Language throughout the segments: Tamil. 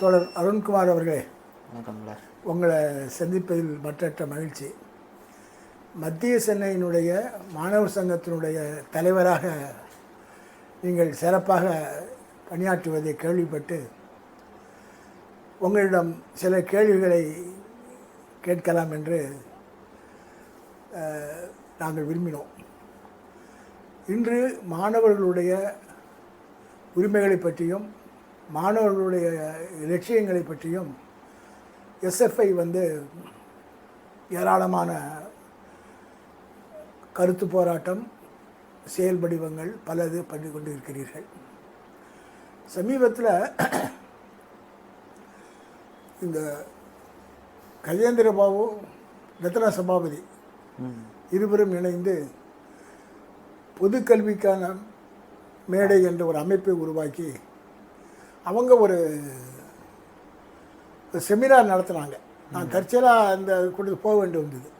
தோழர் அருண்குமார் அவர்களே உங்களை சந்திப்பதில் மற்றற்ற மகிழ்ச்சி. மத்திய சென்னையினுடைய மாணவர் சங்கத்தினுடைய தலைவராக நீங்கள் சிறப்பாக பணியாற்றுவதை கேள்விப்பட்டு உங்களிடம் சில கேள்விகளை கேட்கலாம் என்று நாங்கள் விரும்பினோம். இன்று மாணவர்களுடைய உரிமைகளை பற்றியும் மாணவர்களுடைய லட்சியங்களை பற்றியும் எஸ்எஃப்ஐ வந்து ஏராளமான கருத்து போராட்டம் செயல் வடிவங்கள் பலது பண்ணி கொண்டு இருக்கிறீர்கள் சமீபத்தில் இந்த கஜேந்திர பாபு ரத்ன சபாபதி இருவரும் இணைந்து பொது கல்விக்கான மேடை என்ற ஒரு அமைப்பை உருவாக்கி அவங்க ஒரு செமினார் நடத்துனாங்க. நான் தற்செயலாக அந்த கூட்டத்துக்கு போக வேண்டி வந்தது.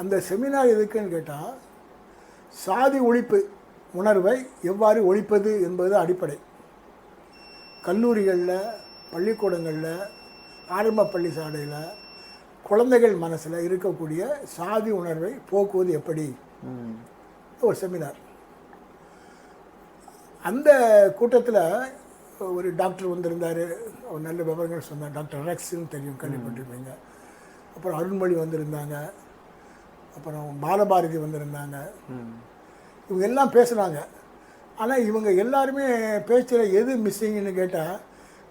அந்த செமினார் எதுக்குன்னு கேட்டால் சாதி ஒழிப்பு உணர்வை எவ்வாறு ஒழிப்பது என்பது அடிப்படை. கல்லூரிகளில் பள்ளிக்கூடங்களில் ஆரம்ப பள்ளி சாலையில் குழந்தைகள் மனசில் இருக்கக்கூடிய சாதி உணர்வை போக்குவது எப்படி? ஒரு செமினார் அந்த கூட்டத்தில் ஒரு டாக்டர் வந்திருந்தார். அவர் நல்ல விவரங்கள் சொன்னார். டாக்டர் ரெக்ஸ்ன்னு தெரியும் கேள்விப்பட்டிருப்பீங்க. அப்புறம் அருண்மொழி வந்திருந்தாங்க. அப்புறம் பாலபாரதி வந்திருந்தாங்க. இவங்க எல்லாம் பேசுனாங்க. ஆனால் இவங்க எல்லாருமே பேச்சில் எது மிஸ்ஸிங்னு கேட்டால்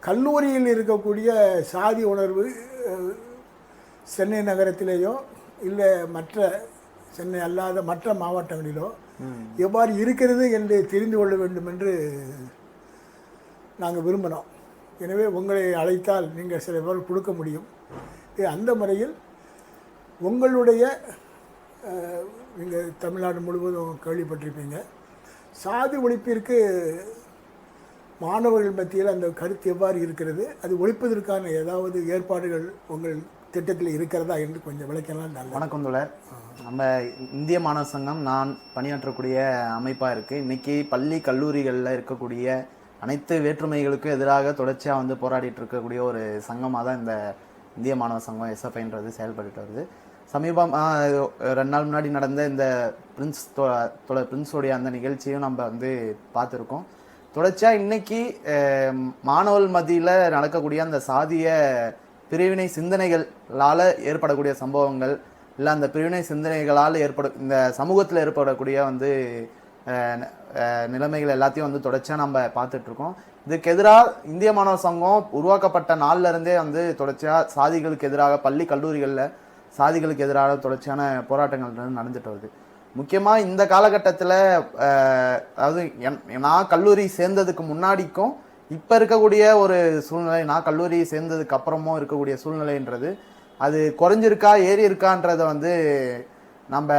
கல்லூரியில் இருக்கக்கூடிய சாதி உணர்வு சென்னை நகரத்திலேயோ இல்லை மற்ற சென்னை அல்லாத மற்ற மாவட்டங்களிலோ எவ்வாறு இருக்கிறது என்று தெரிந்து கொள்ள வேண்டும் என்று நாங்கள் விரும்பினோம். எனவே உங்களை அழைத்தால் நீங்கள் சில பேர் கொடுக்க முடியும். ஏ, அந்த முறையில் உங்களுடைய நீங்கள் தமிழ்நாடு முழுவதும் கேள்விப்பட்டிருப்பீங்க. சாதி ஒழிப்பிற்கு மாணவர்கள் மத்தியில் அந்த கருத்து எவ்வாறு இருக்கிறது? அது ஒழிப்பதற்கான ஏதாவது ஏற்பாடுகள் உங்கள் திட்டத்தில் இருக்கிறதா என்று கொஞ்சம் விளக்கலாம் நல்லது. வணக்கம் தோழர். நம்ம இந்திய மாணவ சங்கம் நான் பணியாற்றக்கூடிய அமைப்பாக இருக்குது இன்றைக்கி பள்ளி கல்லூரிகளில் இருக்கக்கூடிய அனைத்து வேற்றுமைகளுக்கும் எதிராக தொடர்ச்சியாக வந்து போராடிட்டு இருக்கக்கூடிய ஒரு சங்கமாக தான் இந்த இந்திய மாணவர் சங்கம் எஸ்எஃப்ஐன்றது செயல்பட்டு வருது. சமீபம் ரெண்டு நாள் முன்னாடி நடந்த இந்த பிரின்ஸ் தொட பிரின்ஸோடைய அந்த நிகழ்ச்சியும் நம்ம வந்து பார்த்துருக்கோம். தொடர்ச்சியாக இன்னைக்கு மாணவர் மத்தியில் நடக்கக்கூடிய அந்த சாதிய பிரிவினை சிந்தனைகளால் ஏற்படக்கூடிய சம்பவங்கள் இல்லை அந்த பிரிவினை சிந்தனைகளால் ஏற்பட இந்த சமூகத்தில் ஏற்படக்கூடிய வந்து நிலைமைகள் எல்லாத்தையும் வந்து தொடர்ச்சியாக நம்ம பார்த்துட்ருக்கோம். இதுக்கு எதிராக இந்திய மாணவர் சங்கம் உருவாக்கப்பட்ட நாள்ல இருந்தே வந்து தொடர்ச்சியாக சாதிகளுக்கு எதிராக பள்ளி கல்லூரிகளில் சாதிகளுக்கு எதிராக தொடர்ச்சியான போராட்டங்கள் நடந்துட்டு வருது. முக்கியமாக இந்த காலகட்டத்தில் அதாவது என்- நான் கல்லூரி சேர்ந்ததுக்கு முன்னாடிக்கும் இப்போ இருக்கக்கூடிய ஒரு சூழ்நிலை நான் கல்லூரி சேர்ந்ததுக்கு அப்புறமும் இருக்கக்கூடிய சூழ்நிலைன்றது. அது குறைஞ்சிருக்கா ஏறி இருக்கான்றதை வந்து நம்ம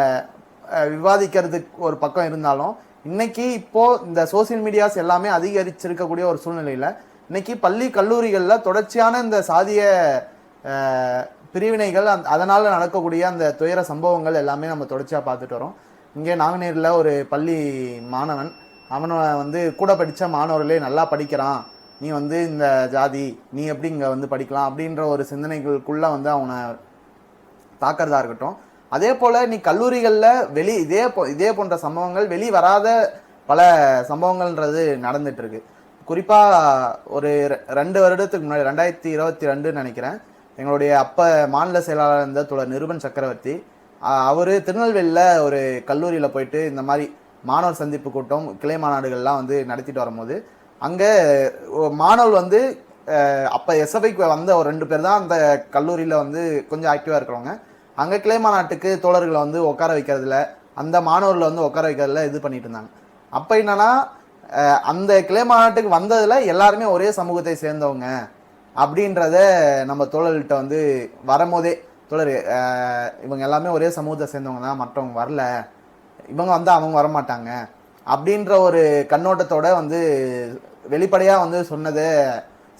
விவாதிக்கிறதுக்கு ஒரு பக்கம் இருந்தாலும் இன்னைக்கு இப்போ இந்த சோஷியல் மீடியாஸ் எல்லாமே அதிகரிச்சிருக்கக்கூடிய ஒரு சூழ்நிலையில் இன்னைக்கு பள்ளி கல்லூரிகளில் தொடர்ச்சியான இந்த சாதிய பிரிவினைகள் அந் அதனால் நடக்கக்கூடிய அந்த துயர சம்பவங்கள் எல்லாமே நம்ம தொடர்ச்சியாக பார்த்துட்டு வரோம். இங்கே நாங்குநேரில் ஒரு பள்ளி மாணவன் அவனை வந்து கூட படித்த மாணவர்களே நல்லா படிக்கிறான். நீ வந்து இந்த ஜாதி நீ எப்படி இங்கே வந்து படிக்கலாம் அப்படின்ற ஒரு சிந்தனைகளுக்குள்ளே வந்து அவனை தாக்கிறதா இருக்கட்டும். அதே போல் நீ கல்லூரிகளில் வெளி இதே போ இதே போன்ற சம்பவங்கள் வெளி வராத பல சம்பவங்கள்ன்றது நடந்துட்டு குறிப்பாக ஒரு ரெ- ரெண்டு வருடத்துக்கு முன்னாடி ரெண்டாயிரத்தி இருபத்தி ரெண்டுன்னு நினைக்கிறேன் எங்களுடைய அப்போ மாநில செயலாளர் இருந்த தொடர் நிருபன் சக்கரவர்த்தி அவர் திருநெல்வேலியில் ஒரு கல்லூரியில் போயிட்டு இந்த மாதிரி மாணவர் சந்திப்பு கூட்டம் கிளை மாநாடுகள்லாம் வந்து நடத்திட்டு வரும்போது அங்கே மாணவர் வந்து அப்போ எஸ்எஃப்ஐக்கு வந்த ஒரு ரெண்டு பேர் தான் அந்த கல்லூரியில் வந்து கொஞ்சம் ஆக்டிவாக இருக்கிறவங்க. அங்கே கிளைமா நாட்டுக்கு தோழர்களை வந்து உட்கார வைக்கிறதுல அந்த மாணவர்களை வந்து உட்கார வைக்கிறதுல இது பண்ணிட்டு இருந்தாங்க. அப்போ என்னன்னா அந்த கிளை மாநாட்டுக்கு வந்ததில் எல்லாருமே ஒரே சமூகத்தை சேர்ந்தவங்க அப்படின்றத நம்ம தோழர்கள்ட்ட வந்து வரும்போதே தோழர் இவங்க எல்லாமே ஒரே சமூகத்தை சேர்ந்தவங்க தான் மற்றவங்க வரல இவங்க வந்து அவங்க வரமாட்டாங்க அப்படின்ற ஒரு கண்ணோட்டத்தோட வந்து வெளிப்படையாக வந்து சொன்னதை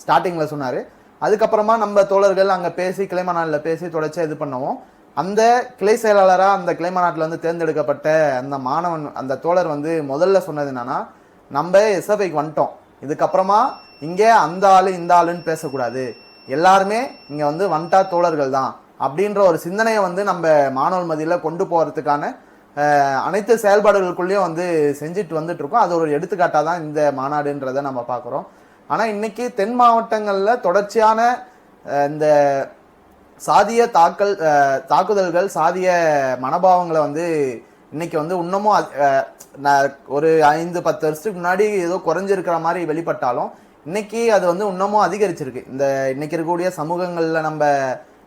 ஸ்டார்டிங்கில் சொன்னார். அதுக்கப்புறமா நம்ம தோழர்கள் அங்கே பேசி கிளை பேசி தொடர்ச்சியாக இது பண்ணவும். அந்த கிளை செயலாளராக அந்த கிளை மாநாட்டில் வந்து தேர்ந்தெடுக்கப்பட்ட அந்த மாணவன் அந்த தோழர் வந்து முதல்ல சொன்னது என்னன்னா நம்ம எஸ்எஃப்ஐக்கு வந்துட்டோம். இதுக்கப்புறமா இங்கே அந்த ஆள் இந்த ஆளுன்னு பேசக்கூடாது. எல்லாருமே இங்கே வந்து வண்டா தோழர்கள் தான் அப்படின்ற ஒரு சிந்தனையை வந்து நம்ம மாணவர் மதியில் கொண்டு போகிறதுக்கான அனைத்து செயல்பாடுகளுக்குள்ளேயும் வந்து செஞ்சுட்டு வந்துட்டு இருக்கோம் அது ஒரு எடுத்துக்காட்டாக தான் இந்த மாநாடுன்றதை நம்ம பார்க்குறோம். ஆனால் இன்னைக்கு தென் மாவட்டங்களில் தொடர்ச்சியான இந்த சாதிய தாக்கல் தாக்குதல்கள் சாதிய மனோபாவங்களை வந்து இன்னைக்கு வந்து இன்னமும் நான் ஒரு ஐந்து பத்து வருஷத்துக்கு முன்னாடி ஏதோ குறைஞ்சிருக்கிற மாதிரி வெளிப்பட்டாலும் இன்னைக்கு அது வந்து இன்னமும் அதிகரிச்சிருக்கு. இந்த இன்னைக்கு இருக்கக்கூடிய சமூகங்களில் நம்ம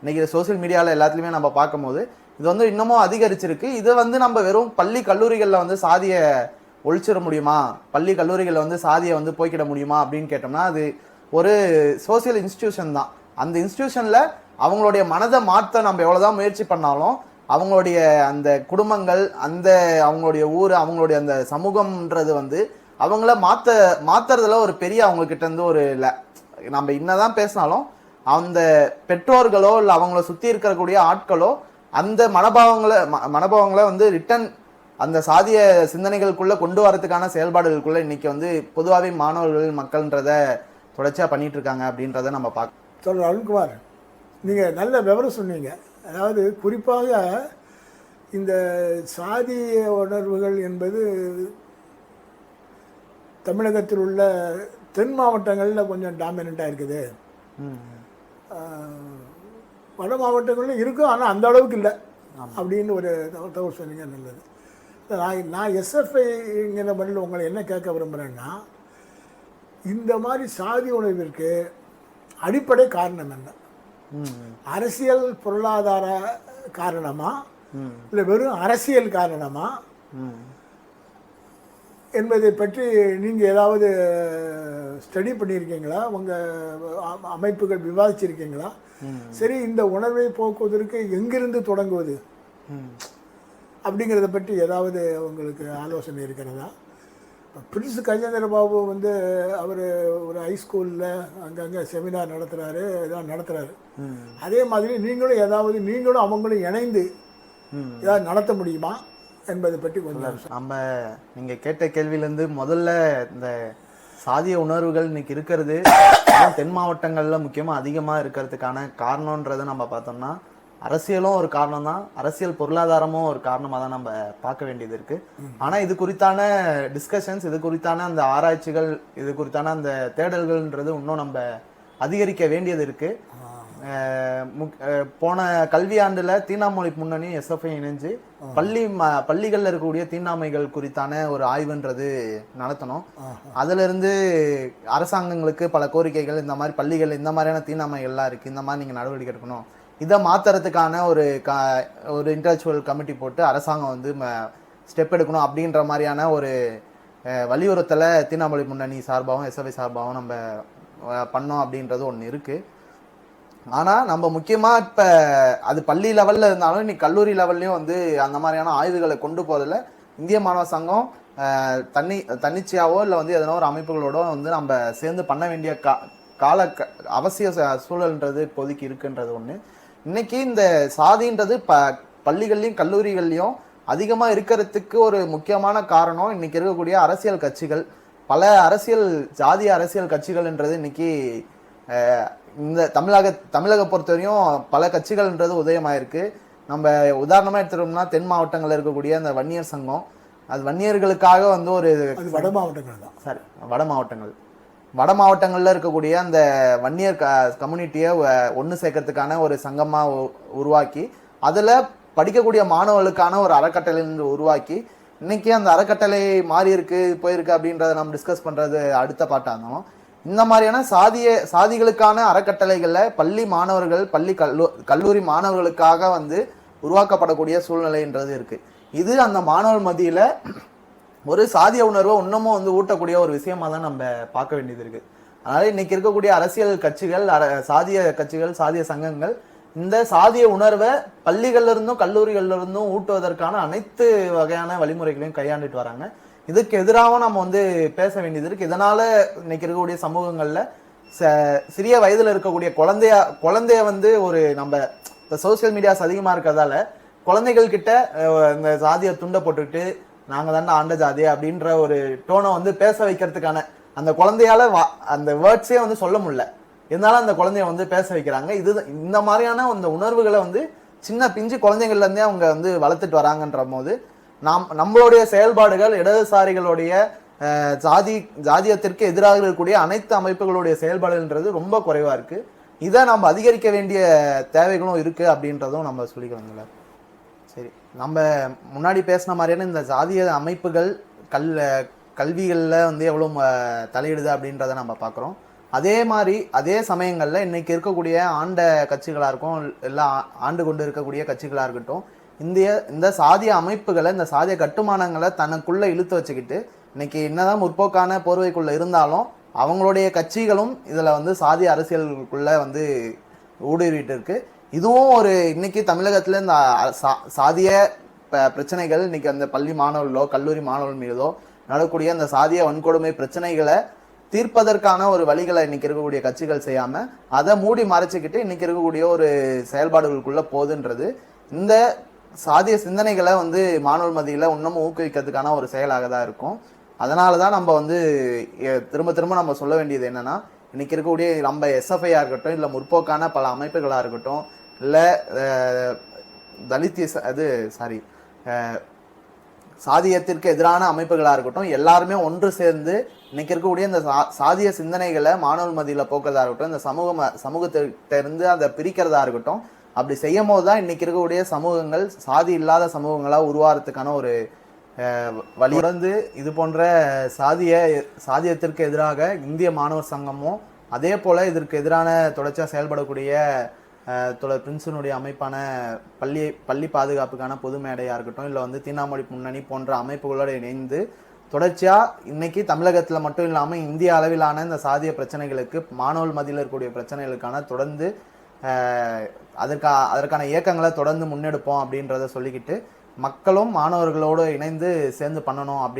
இன்னைக்கு சோஷியல் மீடியாவில் எல்லாத்துலேயுமே நம்ம பார்க்கும்போது இது வந்து இன்னமும் அதிகரிச்சிருக்கு. இதை வந்து நம்ம வெறும் பள்ளி கல்லூரிகளில் வந்து சாதியை ஒழிச்சிட முடியுமா? பள்ளி கல்லூரிகளில் வந்து சாதியை வந்து போய்க்கிட முடியுமா அப்படின்னு கேட்டோம்னா அது ஒரு சோஷியல் இன்ஸ்டியூஷன் தான். அந்த இன்ஸ்டியூஷனில் அவங்களுடைய மனதை மாற்ற நம்ம எவ்வளோதான் முயற்சி பண்ணாலும் அவங்களுடைய அந்த குடும்பங்கள் அந்த அவங்களுடைய ஊர் அவங்களுடைய அந்த சமூகம்ன்றது வந்து அவங்கள மாற்ற மாத்துறதுல ஒரு பெரிய அவங்ககிட்ட இருந்து ஒரு ல- நம்ம என்னதான் பேசினாலும் அந்த பெற்றோர்களோ இல்லை அவங்கள சுற்றி இருக்கக்கூடிய ஆட்களோ அந்த மனபாவங்களை ம- மனபாவங்களை வந்து ரிட்டன் அந்த சாதிய சிந்தனைகளுக்குள்ளே கொண்டு வரதுக்கான செயல்பாடுகளுக்குள்ள இன்னைக்கு வந்து பொதுவாகவே மாணவர்கள் மக்கள்ன்றத தொடர்ச்சியாக பண்ணிட்டு இருக்காங்க அப்படின்றத நம்ம பார்க்க சொல்ற அருண்குமார். நீங்கள் நல்ல விவரம் சொன்னீங்க. அதாவது குறிப்பாக இந்த சாதிய உணர்வுகள் என்பது தமிழகத்தில் உள்ள தென் மாவட்டங்களில் கொஞ்சம் டாமினண்ட்டாக இருக்குது. வட மாவட்டங்களிலும் இருக்கும் ஆனால் அந்த அளவுக்கு இல்லை. அப்படின்னு ஒரு தகவல் சொன்னீங்க நல்லது. நான் நான் எஸ்எஃப்ஐங்கிற முறையில் உங்களை என்ன கேட்க விரும்புகிறேன்னா இந்த மாதிரி சாதி உணர்விற்கு அடிப்படை காரணம் என்ன? அரசியல் பொருளாதார காரணமா? இல்லை வெறும் அரசியல் காரணமா? ம் என்பதை பற்றி நீங்கள் ஏதாவது ஸ்டடி பண்ணியிருக்கீங்களா? உங்கள் அமைப்புகள் விவாதிச்சிருக்கீங்களா. சரி இந்த உணர்வை போக்குவதற்கு எங்கிருந்து தொடங்குவது? அப்படிங்கிறத பற்றி ஏதாவது உங்களுக்கு ஆலோசனை இருக்கிறதா? பிரின்ஸ் கஜேந்திர பாபு வந்து அவர் ஒரு ஹைஸ்கூலில் அங்கங்கே செமினார் நடத்துகிறாரு இதெல்லாம் நடத்துகிறாரு அதே மாதிரி நீங்களும் ஏதாவது நீங்களும் அவங்களும் இணைந்து ம் ஏதாவது நடத்த முடியுமா என்பதை பற்றி கொஞ்சம் நம்ம நீங்கள் கேட்ட கேள்வியிலேருந்து முதல்ல இந்த சாதிய உணர்வுகள் இன்னைக்கு இருக்கிறது தென் மாவட்டங்களில் முக்கியமாக அதிகமாக இருக்கிறதுக்கான காரணன்றதை நம்ம பார்த்தோம்னா அரசியலும் ஒரு காரணம் தான் அரசியல் பொருளாதாரமும் ஒரு காரணமா தான் நம்ம பார்க்க வேண்டியது இருக்கு. ஆனா இது குறித்தான டிஸ்கஷன்ஸ் இது குறித்தான அந்த ஆராய்ச்சிகள் இது குறித்தான அந்த தேடல்கள்ன்றது இன்னும் நம்ம அதிகரிக்க வேண்டியது இருக்கு. போன கல்வியாண்டுல தீண்டாமொழி முன்னணி எஸ்எஃப்ஐ இணைஞ்சு பள்ளி ம பள்ளிகள்ல இருக்கக்கூடிய தீண்டாமைகள் குறித்தான ஒரு ஆய்வுன்றது நடத்தணும். அதுல இருந்து அரசாங்கங்களுக்கு பல கோரிக்கைகள் இந்த மாதிரி பள்ளிகள் இந்த மாதிரியான தீண்டாமைகள்லாம் இருக்கு. இந்த மாதிரி நீங்க நடவடிக்கை எடுக்கணும். இதை மாத்துறதுக்கான ஒரு க ஒரு இன்டலெக்சுவல் கமிட்டி போட்டு அரசாங்கம் வந்து ஸ்டெப் எடுக்கணும் அப்படின்ற மாதிரியான ஒரு வலியுறுத்தலை தீண்டாமொழி முன்னணி சார்பாகவும் எஸ்எஃப்ஐ சார்பாகவும் நம்ம பண்ணோம் அப்படின்றது ஒன்று இருக்குது ஆனால் நம்ம முக்கியமாக இப்போ அது பள்ளி லெவலில் இருந்தாலும் இன்னைக்கு கல்லூரி லெவல்லையும் வந்து அந்த மாதிரியான ஆய்வுகளை கொண்டு போறதுல இந்திய மாணவர் சங்கம் அஹ், தன்னி தன்னிச்சையாவோ இல்லை வந்து எதனா ஒரு அமைப்புகளோட வந்து நம்ம சேர்ந்து பண்ண வேண்டிய கா கால க- அவசிய ச- சூழல்ன்றது இப்போதைக்கு இருக்குன்றது ஒன்று இன்னைக்கு இந்த சாதின்றது ப பள்ளிகள்லையும் கல்லூரிகள்லையும் அதிகமா இருக்கிறதுக்கு ஒரு முக்கியமான காரணம் இன்னைக்கு இருக்கக்கூடிய அரசியல் கட்சிகள். பல அரசியல் ஜாதிய அரசியல் கட்சிகள்ன்றது இன்னைக்கு இந்த தமிழக தமிழக பொறுத்தவரையும் பல கட்சிகள்ன்றது உதயமாயிருக்கு. நம்ம உதாரணமா எடுத்துட்டோம்னா தென் மாவட்டங்கள்ல இருக்கக்கூடிய அந்த வன்னியர் சங்கம். அது வன்னியர்களுக்காக வந்து ஒரு வட மாவட்டங்கள் தான். சாரி வட மாவட்டங்கள். வட மாவட்டங்களில் இருக்கக்கூடிய அந்த வன்னியர் க கம்யூனிட்டியை ஒன்று சேர்க்கறதுக்கான ஒரு சங்கமாக உ- உருவாக்கி அதில் படிக்கக்கூடிய மாணவர்களுக்கான ஒரு அறக்கட்டளை உருவாக்கி இன்னைக்கு அந்த அறக்கட்டளை மாறி இருக்கு போயிருக்கு அப்படின்றத நம்ம டிஸ்கஸ் பண்ணுறது அடுத்த பாட்டாக இருந்தோம் இந்த மாதிரியான சாதிய சாதிகளுக்கான அறக்கட்டளைகளில் பள்ளி மாணவர்கள் பள்ளி கல்லூ கல்லூரி மாணவர்களுக்காக வந்து உருவாக்கப்படக்கூடிய சூழ்நிலைன்றது இருக்குது இது அந்த மாணவர் மத்தியில் ஒரு சாதிய உணர்வை இன்னமும் வந்து ஊட்டக்கூடிய ஒரு விஷயமா தான் நம்ம பார்க்க வேண்டியது இருக்கு. அதனால இன்னைக்கு இருக்கக்கூடிய அரசியல் கட்சிகள் அர- சாதிய கட்சிகள் சாதிய சங்கங்கள் இந்த சாதிய உணர்வை பள்ளிகள்லேருந்தும் கல்லூரிகள்லேருந்தும் ஊட்டுவதற்கான அனைத்து வகையான வழிமுறைகளையும் கையாண்டுட்டு வராங்க. இதுக்கு எதிராகவும் நம்ம வந்து பேச வேண்டியது இருக்குது இதனால் இன்னைக்கு இருக்கக்கூடிய சமூகங்களில் ச- சிறிய வயதில் இருக்கக்கூடிய குழந்தைய குழந்தைய வந்து ஒரு நம்ம இப்போ சோஷியல் மீடியாஸ் அதிகமாக இருக்கிறதால குழந்தைகள் கிட்ட இந்த சாதியை துண்டை போட்டுக்கிட்டு நாங்கள் தானே ஆண்ட ஜாதி அப்படின்ற ஒரு டோனை வந்து பேச வைக்கிறதுக்கான அந்த குழந்தையால வா- அந்த வேர்ட்ஸே வந்து சொல்ல முடியல. இருந்தாலும் அந்த குழந்தைய வந்து பேச வைக்கிறாங்க. இது இந்த மாதிரியான அந்த உணர்வுகளை வந்து சின்ன பிஞ்சு குழந்தைங்கள்லேருந்தே அவங்க வந்து வளர்த்துட்டு வராங்கன்ற போது நாம் நம்மளுடைய செயல்பாடுகள் இடதுசாரிகளுடைய ஜாதி ஜாதியத்திற்கு எதிராக இருக்கக்கூடிய அனைத்து அமைப்புகளுடைய செயல்பாடுன்றது ரொம்ப குறைவாக இருக்குது இதை நம்ம அதிகரிக்க வேண்டிய தேவைகளும் இருக்குது அப்படின்றதும் நம்ம சொல்லிக்கலாங்களா சரி. நம்ம முன்னாடி பேசின மாதிரியான இந்த ஜாதிய அமைப்புகள் கல் கல்விகளில் வந்து எவ்வளோ தலையிடுது அப்படின்றத நம்ம பார்க்குறோம் அதே மாதிரி அதே சமயங்களில் இன்றைக்கி இருக்கக்கூடிய ஆண்ட கட்சிகளாக இருக்கும் இல்லை ஆண்டு கொண்டு இருக்கக்கூடிய கட்சிகளாக இருக்கட்டும் இந்திய இந்த சாதிய அமைப்புகளை இந்த சாதிய கட்டுமானங்களை தனக்குள்ளே இழுத்து வச்சுக்கிட்டு இன்றைக்கி என்னதான் முற்போக்கான போர்வைக்குள்ளே இருந்தாலும் அவங்களுடைய கட்சிகளும் இதில் வந்து சாதிய அரசியலுக்குள்ளே வந்து ஊடுருவிட்டு இருக்குது இதுவும் ஒரு இன்னைக்கு தமிழகத்துல இந்த சா- சாதிய ப- பிரச்சனைகள் இன்னைக்கு அந்த பள்ளி மாணவர்களோ கல்லூரி மாணவர்கள் மீதோ நடக்கூடிய அந்த சாதிய வன்கொடுமை பிரச்சனைகளை தீர்ப்பதற்கான ஒரு வழிகளை இன்னைக்கு இருக்கக்கூடிய கட்சிகள் செய்யாம அதை மூடி மறைச்சிக்கிட்டு இன்னைக்கு இருக்கக்கூடிய ஒரு செயல்பாடுகளுக்குள்ள போதுன்றது இந்த சாதிய சிந்தனைகளை வந்து மாணவர் மதியில் இன்னமும் ஊக்குவிக்கிறதுக்கான ஒரு செயலாக தான் இருக்கும். அதனால தான் நம்ம வந்து திரும்ப திரும்ப நம்ம சொல்ல வேண்டியது என்னன்னா இன்னைக்கு இருக்கக்கூடிய நம்ம எஸ்எஃப்ஐயா இருக்கட்டும் இல்லை முற்போக்கான பல அமைப்புகளாக இருக்கட்டும் இல்லை தலித்திய அது சாரி சாதியத்திற்கு எதிரான அமைப்புகளாக இருக்கட்டும் எல்லாருமே ஒன்று சேர்ந்து இன்னைக்கு இருக்கக்கூடிய இந்த சா சாதிய சிந்தனைகளை மாணவர் மதியில் போக்குறதா இருக்கட்டும் இந்த சமூக ம- இருந்து அதை பிரிக்கிறதா இருக்கட்டும் அப்படி செய்யும் போது தான் இன்னைக்கு இருக்கக்கூடிய சமூகங்கள் சாதி இல்லாத சமூகங்களாக உருவாகிறதுக்கான ஒரு வழி. தொடர்ந்து இது போன்ற சாதிய சாதியத்திற்கு எதிராக இந்திய மாணவர் சங்கமும் அதே போல் இதற்கு எதிரான தொடர்ச்சியாக செயல்படக்கூடிய தொடர் பிரின்சனுடைய அமைப்பான பள்ளி பள்ளி பாதுகாப்புக்கான பொது மேடையாக இருக்கட்டும் இல்லை வந்து தீனாமொழி முன்னணி போன்ற அமைப்புகளோடு இணைந்து தொடர்ச்சியாக இன்னைக்கு தமிழகத்தில் மட்டும் இல்லாமல் இந்திய அளவிலான இந்த சாதிய பிரச்சனைகளுக்கு மாணவர் மதியில் இருக்கக்கூடிய பிரச்சனைகளுக்கான தொடர்ந்து அதற்கா அதற்கான இயக்கங்களை தொடர்ந்து முன்னெடுப்போம் அப்படின்றத சொல்லிக்கிட்டு மக்களும் மாணவர்களோடு இணைந்து சேர்ந்து பண்ணணும் அப்படின்னு